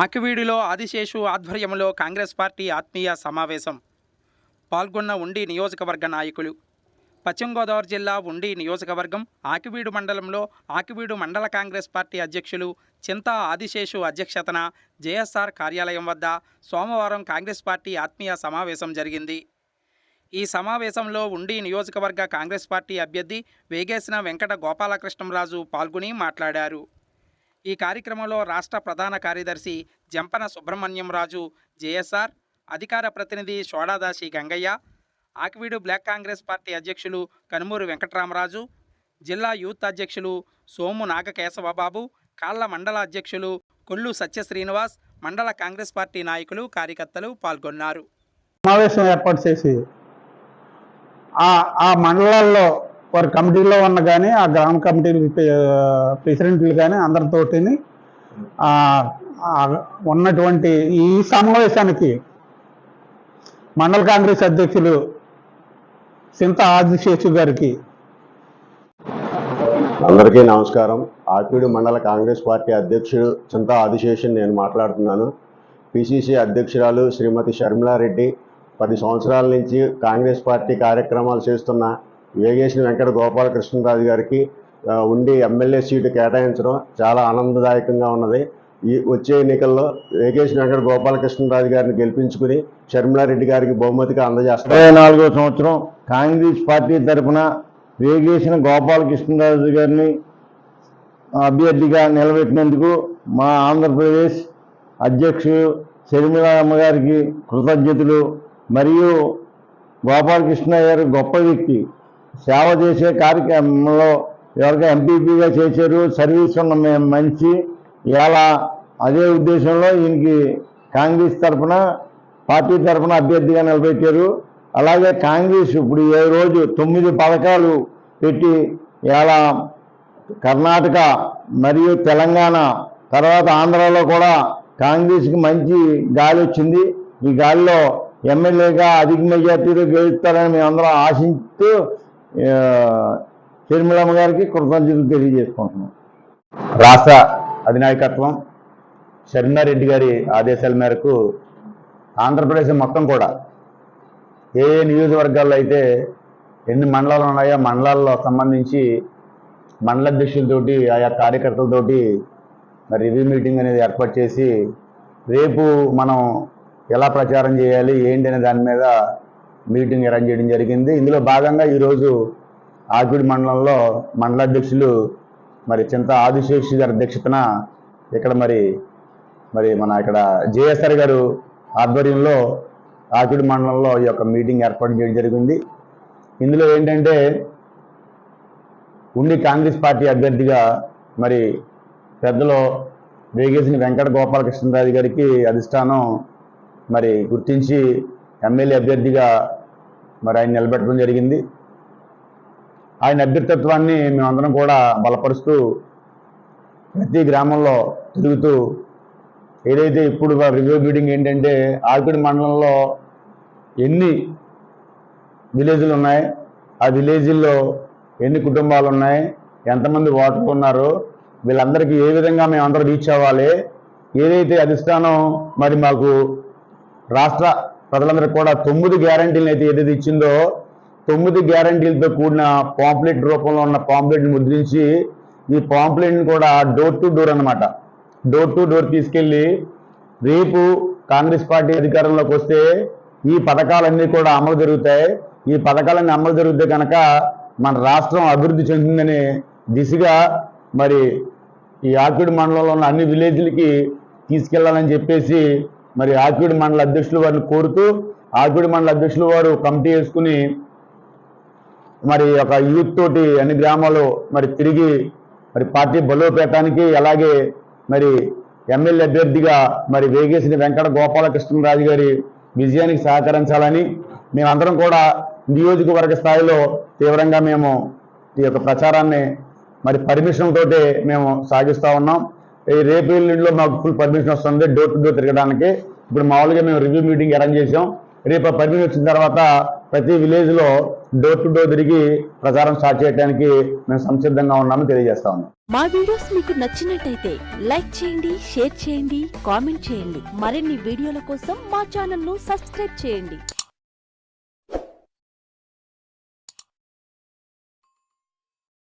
ఆకివీడిలో ఆదిశేషు ఆధ్వర్యంలో కాంగ్రెస్ పార్టీ ఆత్మీయ సమావేశం. పాల్గొన్న ఉండి నియోజకవర్గ నాయకులు. పశ్చిమ గోదావరి జిల్లా ఉండి నియోజకవర్గం ఆకివీడు మండలంలో ఆకివీడు మండల కాంగ్రెస్ పార్టీ అధ్యక్షులు చింతా ఆదిశేషు అధ్యక్షతన జేఎస్ఆర్ కార్యాలయం వద్ద సోమవారం కాంగ్రెస్ పార్టీ ఆత్మీయ సమావేశం జరిగింది. ఈ సమావేశంలో ఉండి నియోజకవర్గ కాంగ్రెస్ పార్టీ అభ్యర్థి వేగేసిన వెంకట గోపాలకృష్ణంరాజు పాల్గొని మాట్లాడారు. ఈ కార్యక్రమంలో రాష్ట్ర ప్రధాన కార్యదర్శి జంపన సుబ్రహ్మణ్యం రాజు జేఎస్ఆర్ అధికార ప్రతినిధి షోడాదాసి గంగయ్య ఆకివీడు బ్లాక్ కాంగ్రెస్ పార్టీ అధ్యక్షులు కనుమూరు వెంకటరామరాజు జిల్లా యూత్ అధ్యక్షులు సోము నాగకేశవబాబు కాళ్ళ మండల అధ్యక్షులు కొల్లు సత్య శ్రీనివాస్ మండల కాంగ్రెస్ పార్టీ నాయకులు కార్యకర్తలు పాల్గొన్నారు. సమావేశం ఏర్పాటు చేసి ఆ మండలాల్లో వారు కమిటీలో ఉన్న కానీ ఆ గ్రామ కమిటీ ప్రెసిడెంట్లు కానీ అందరితోటిని ఉన్నటువంటి ఈ సమావేశానికి మండల కాంగ్రెస్ అధ్యక్షులు సింత ఆదిశేషు గారికి అందరికీ నమస్కారం. ఆర్పీడు మండల కాంగ్రెస్ పార్టీ అధ్యక్షుడు చింతా ఆదిశేషన్ నేను మాట్లాడుతున్నాను. పిసిసి అధ్యక్షురాలు శ్రీమతి షర్మిలారెడ్డి పది సంవత్సరాల నుంచి కాంగ్రెస్ పార్టీ కార్యక్రమాలు చేస్తున్న వేగేశ్వర వెంకట గోపాలకృష్ణరాజు గారికి ఉండి ఎమ్మెల్యే సీటు కేటాయించడం చాలా ఆనందదాయకంగా ఉన్నది. ఈ వచ్చే ఎన్నికల్లో వేగేశ్వర వెంకట గోపాలకృష్ణరాజు గారిని గెలిపించుకుని షర్మిలారెడ్డి గారికి బహుమతిగా అందజేస్తారు ఇరవై నాలుగో సంవత్సరం కాంగ్రెస్ పార్టీ తరఫున వేగేసిన గోపాలకృష్ణరాజు గారిని అభ్యర్థిగా నిలబెట్టినందుకు మా ఆంధ్రప్రదేశ్ అధ్యక్షుడు షర్మిలమ్మ గారికి కృతజ్ఞతలు. మరియు గోపాలకృష్ణ గారు గొప్ప వ్యక్తి. సేవ చేసే కార్యక్రమంలో ఎవరికైనా ఎంపీపీగా చేశారు సర్వీస్ ఉన్న మనిషి ఇలా అదే ఉద్దేశంలో ఈయనకి కాంగ్రెస్ తరఫున పార్టీ తరఫున అభ్యర్థిగా నిలబెట్టారు. అలాగే కాంగ్రెస్ ఇప్పుడు ఏ రోజు తొమ్మిది పథకాలు పెట్టి ఇలా కర్ణాటక మరియు తెలంగాణ తర్వాత ఆంధ్రాలో కూడా కాంగ్రెస్కి మంచి గాలి వచ్చింది. ఈ గాలిలో ఎమ్మెల్యేగా అధిక మెజార్టీలో గెలుస్తారని మేమందరం ఆశిస్తూ ఆ, షర్మిలమ్మ గారికి కృతజ్ఞతలు తెలియజేసుకుంటున్నాం. రాష్ట్ర అధినాయకత్వం షర్మిలారెడ్డి గారి ఆదేశాల మేరకు ఆంధ్రప్రదేశ్ మొత్తం కూడా ఏ ఏ నియోజకవర్గాల్లో అయితే ఎన్ని మండలాలు ఉన్నాయో మండలాల్లో సంబంధించి మండల అధ్యక్షులతోటి ఆయా కార్యకర్తలతోటి మరి రివ్యూ మీటింగ్ అనేది ఏర్పాటు చేసి రేపు మనం ఎలా ప్రచారం చేయాలి ఏంటి అనే దాని మీద మీటింగ్ అరేంజ్ చేయడం జరిగింది. ఇందులో భాగంగా ఈరోజు ఆకిడి మండలంలో మండలాధ్యక్షులు మరి చింత ఆదిశేషి గారి అధ్యక్షతన ఇక్కడ మరి మరి మన ఇక్కడ జేఎస్ఆర్ గారు ఆధ్వర్యంలో ఆకిడి మండలంలో ఈ యొక్క మీటింగ్ ఏర్పాటు చేయడం జరిగింది. ఇందులో ఏంటంటే ఉండి కాంగ్రెస్ పార్టీ అభ్యర్థిగా మరి పెద్దలో వేగేసిన వెంకట గోపాలకృష్ణరాజు గారికి అధిష్టానం మరి గుర్తించి ఎమ్మెల్యే అభ్యర్థిగా మరి ఆయన నిలబెట్టడం జరిగింది. ఆయన అభ్యర్థిత్వాన్ని మేమందరం కూడా బలపరుస్తూ ప్రతి గ్రామంలో తిరుగుతూ ఏదైతే ఇప్పుడు రివ్యూ మీటింగ్ ఏంటంటే ఆకిడి మండలంలో ఎన్ని విలేజ్లు ఉన్నాయి ఆ విలేజ్ల్లో ఎన్ని కుటుంబాలు ఉన్నాయి ఎంతమంది ఓటర్లు ఉన్నారు వీళ్ళందరికీ ఏ విధంగా మేము అందరూ రీచ్ అవ్వాలి ఏదైతే అధిష్టానం మరి మాకు రాష్ట్ర ప్రజలందరికీ కూడా తొమ్మిది గ్యారంటీలను అయితే ఏదైతే ఇచ్చిందో తొమ్మిది గ్యారంటీలతో కూడిన పాంప్లెట్ రూపంలో ఉన్న పాంప్లెట్ని ముద్రించి ఈ పాంప్లెట్ని కూడా డోర్ టు డోర్ అనమాట డోర్ టు డోర్ తీసుకెళ్ళి రేపు కాంగ్రెస్ పార్టీ అధికారంలోకి వస్తే ఈ పథకాలన్నీ కూడా అమలు జరుగుతాయి. ఈ పథకాలన్నీ అమలు జరిగితే కనుక మన రాష్ట్రం అభివృద్ధి చెందుతుందనే దిశగా మరి ఈ ఆకుడు మండలంలో ఉన్న అన్ని విలేజ్లకి తీసుకెళ్ళాలని చెప్పేసి మరి ఆకిడి మండల అధ్యక్షులు వారిని కోరుతూ ఆకిడి మండల అధ్యక్షులు వారు కమిటీ వేసుకుని మరి ఒక యూత్ తోటి అన్ని గ్రామాలు మరి తిరిగి మరి పార్టీ బలోపేతానికి అలాగే మరి ఎమ్మెల్యే అభ్యర్థిగా మరి వేగేసిన వెంకట గోపాలకృష్ణరాజు గారి విజయానికి సహకరించాలని మేమందరం కూడా నియోజకవర్గ స్థాయిలో తీవ్రంగా మేము ఈ యొక్క ప్రచారాన్ని మరి పర్మిషన్ మేము సాగిస్తూ ఉన్నాం. రేపు ఎల్లుండిలో మాకు ఫుల్ పర్మిషన్ వస్తుంది డోర్ టు డోర్ తిరగడానికి. ఇప్పుడు మామూలుగా మేము రివ్యూ మీటింగ్ అరేంజ్ చేసాం. రేపు పర్మిషన్ వచ్చిన తర్వాత ప్రతి విలేజ్లో డోర్ టు డోర్ తిరిగి ప్రచారం స్టార్ట్ చేయడానికి మేము సంసిద్ధంగా ఉన్నామని తెలియజేస్తా ఉన్నాం. మా వీడియోస్ మీకు నచ్చినట్టయితే లైక్ చేయండి షేర్ చేయండి కామెంట్ చేయండి. మరిన్ని వీడియోల కోసం మా ఛానల్ను సబ్స్క్రైబ్ చేయండి.